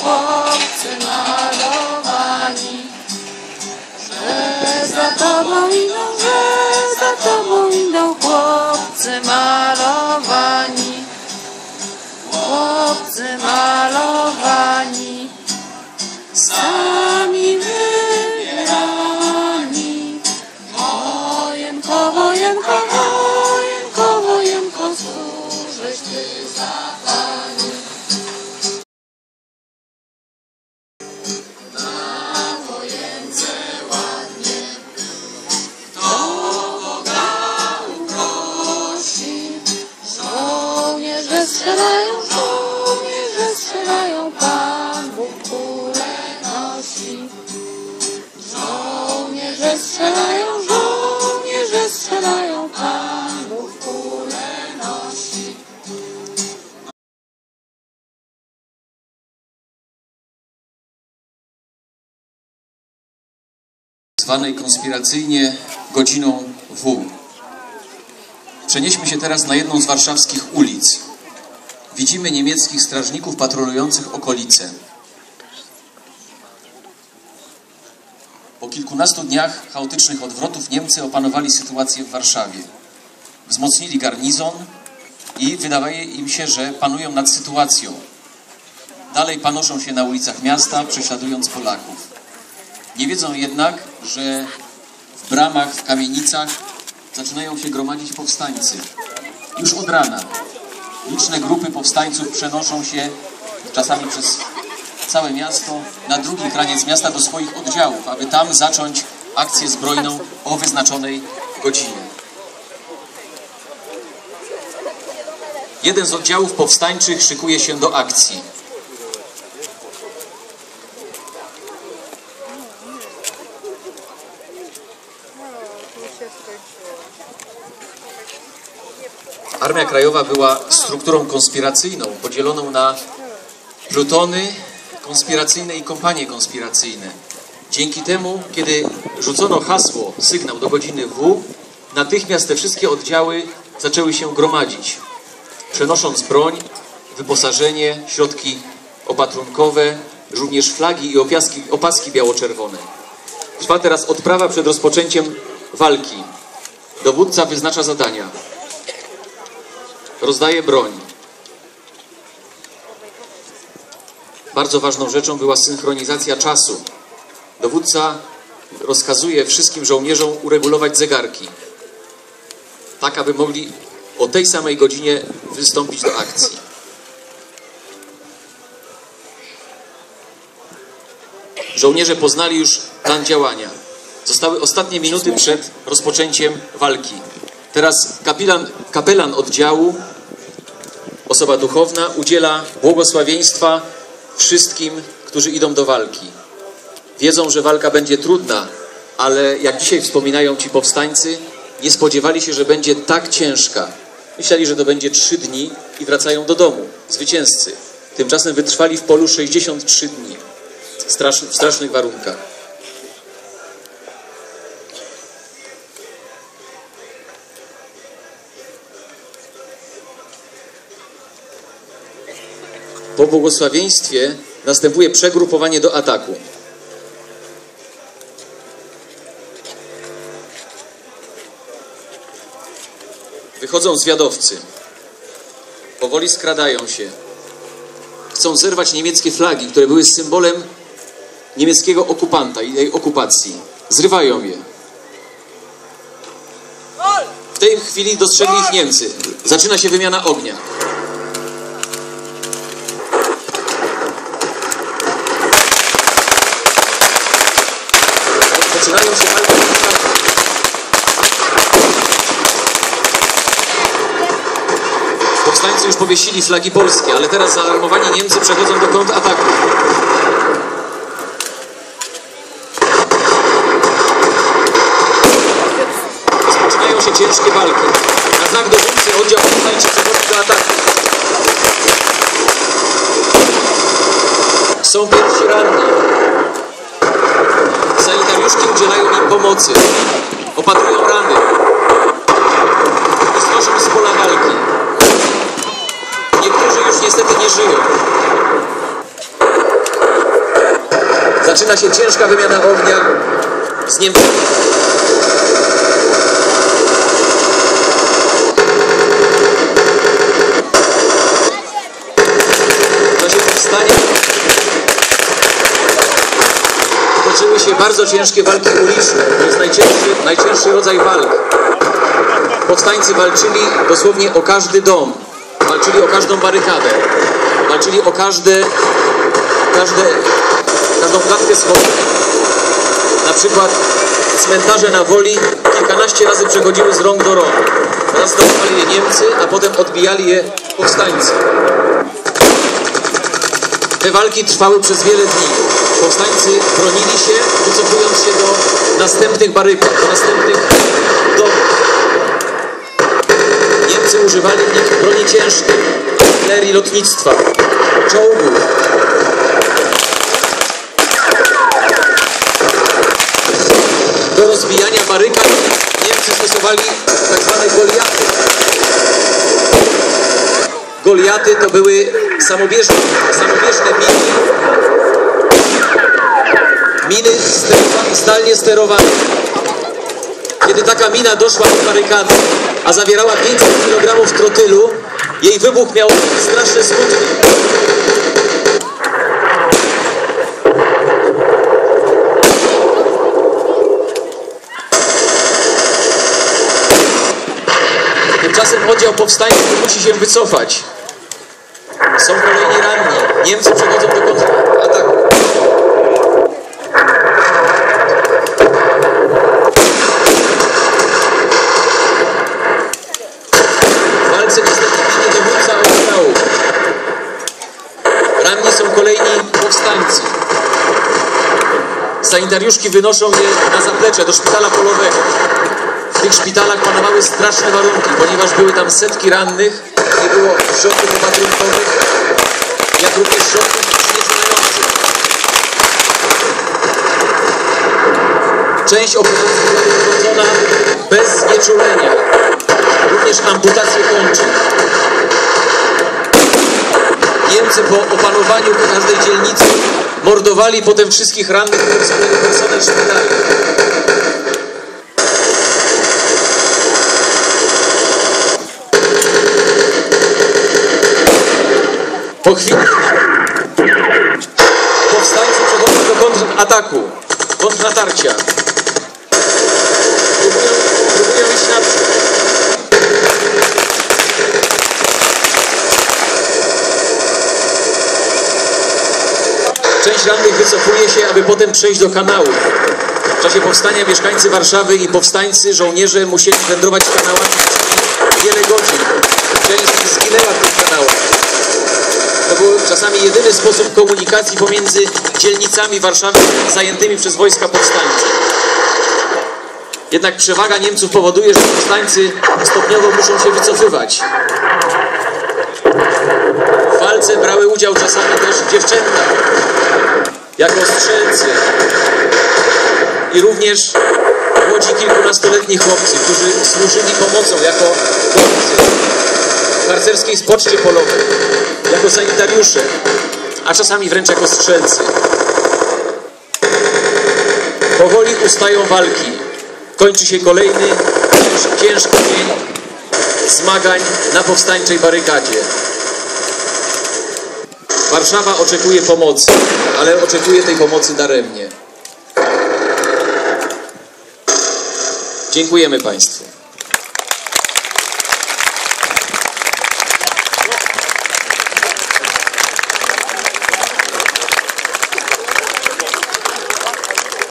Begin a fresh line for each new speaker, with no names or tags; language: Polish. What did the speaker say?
chłopcy malowani. Że za tobą idą, że za tobą idą chłopcy malowani. Chłopcy malowani. Sami strzelają, żołnierze strzelają, Pan Bóg kulę nosi. Żołnierze strzelają, żołnierze strzelają, Pan Bóg kulę nosi.
zwanej konspiracyjnie godziną W. Przenieśmy się teraz na jedną z warszawskich ulic. Widzimy niemieckich strażników patrolujących okolice. Po kilkunastu dniach chaotycznych odwrotów Niemcy opanowali sytuację w Warszawie. Wzmocnili garnizon i wydaje im się, że panują nad sytuacją. Dalej panoszą się na ulicach miasta, prześladując Polaków. Nie wiedzą jednak, że w bramach, w kamienicach zaczynają się gromadzić powstańcy. Już od rana liczne grupy powstańców przenoszą się czasami przez całe miasto na drugi kraniec miasta do swoich oddziałów, aby tam zacząć akcję zbrojną o wyznaczonej godzinie. Jeden z oddziałów powstańczych szykuje się do akcji. Armia Krajowa była strukturą konspiracyjną, podzieloną na plutony konspiracyjne i kompanie konspiracyjne. Dzięki temu, kiedy rzucono hasło, sygnał do godziny W, natychmiast te wszystkie oddziały zaczęły się gromadzić, przenosząc broń, wyposażenie, środki opatrunkowe, również flagi i opiaski, opaski biało-czerwone. Trwa teraz odprawa przed rozpoczęciem walki. Dowódca wyznacza zadania rozdaje broń. Bardzo ważną rzeczą była synchronizacja czasu. Dowódca rozkazuje wszystkim żołnierzom uregulować zegarki, tak aby mogli o tej samej godzinie wystąpić do akcji. Żołnierze poznali już plan działania. Zostały ostatnie minuty przed rozpoczęciem walki. Teraz kapilan, kapelan oddziału, osoba duchowna, udziela błogosławieństwa wszystkim, którzy idą do walki. Wiedzą, że walka będzie trudna, ale jak dzisiaj wspominają ci powstańcy, nie spodziewali się, że będzie tak ciężka. Myśleli, że to będzie trzy dni i wracają do domu, zwycięzcy. Tymczasem wytrwali w polu 63 dni w, strasz, w strasznych warunkach. Po błogosławieństwie następuje przegrupowanie do ataku. Wychodzą zwiadowcy. Powoli skradają się. Chcą zerwać niemieckie flagi, które były symbolem niemieckiego okupanta i tej okupacji. Zrywają je. W tej chwili dostrzegli ich Niemcy. Zaczyna się wymiana ognia. Zaczynają się walki. Powstańcy już powiesili flagi polskie, ale teraz zaalarmowani Niemcy przechodzą do kontrataku. Rozpoczynają się ciężkie walki. Na znak dowódcy oddział powstańczy przechodzi do ataku. Są pierwsi ranni. Sanitariuszki udzielają im pomocy. Opatrują rany. Znoszą z pola walki. Niektórzy już niestety nie żyją. Zaczyna się ciężka wymiana ognia z Niemcami. W czasie powstania się bardzo ciężkie walki uliczne. To jest najcięższy, najcięższy rodzaj walk. Powstańcy walczyli dosłownie o każdy dom, walczyli o każdą barykadę, walczyli o każde, każde, każdą klatkę schodową. Na przykład cmentarze na Woli kilkanaście razy przechodziły z rąk do rąk. Raz je Niemcy, a potem odbijali je powstańcy. Te walki trwały przez wiele dni. Powstańcy bronili się, wycofując się do następnych barykad, do następnych domów. Niemcy używali w nich broni ciężkiej, artylerii lotnictwa, czołgów. Do rozbijania barykad Niemcy stosowali tak zwane goliaty. Goliaty to były samobieżne, samobieżne miny. Miny sterowane, zdalnie sterowane. Kiedy taka mina doszła do barykady, a zawierała 500 kg trotylu, jej wybuch miał straszne skutki. Tymczasem oddział powstańców musi się wycofać. Są kolejni ranni. Niemcy przechodzą do kontrataku. Walce niestety ginie dowódca oddziału. Ranni są kolejni powstańcy. Sanitariuszki wynoszą je na zaplecze do szpitala polowego. W tych szpitalach panowały straszne warunki, ponieważ były tam setki rannych, nie było jak również Część operacji bez znieczulenia, również amputacje kończyn. Niemcy po opanowaniu każdej dzielnicy mordowali potem wszystkich rannych personel szpitali. Po chwili iść naprzód. Część rannych wycofuje się, aby potem przejść do kanału. W czasie powstania mieszkańcy Warszawy i powstańcy, żołnierze musieli wędrować kanałami wiele godzin. Część zginęła w tych kanałach. To był czasami jedyny sposób komunikacji pomiędzy dzielnicami Warszawy zajętymi przez wojska powstańcze. Jednak przewaga Niemców powoduje, że powstańcy stopniowo muszą się wycofywać. W walce brały udział czasami też dziewczęta, jako strzelcy i również młodzi kilkunastoletni chłopcy, którzy służyli pomocą jako chłopcy w harcerskiej spoczcie polowej, jako sanitariusze, a czasami wręcz jako strzelcy. Powoli ustają walki. Kończy się kolejny cięż, ciężki dzień zmagań na powstańczej barykadzie. Warszawa oczekuje pomocy, ale oczekuje tej pomocy daremnie. Dziękujemy Państwu.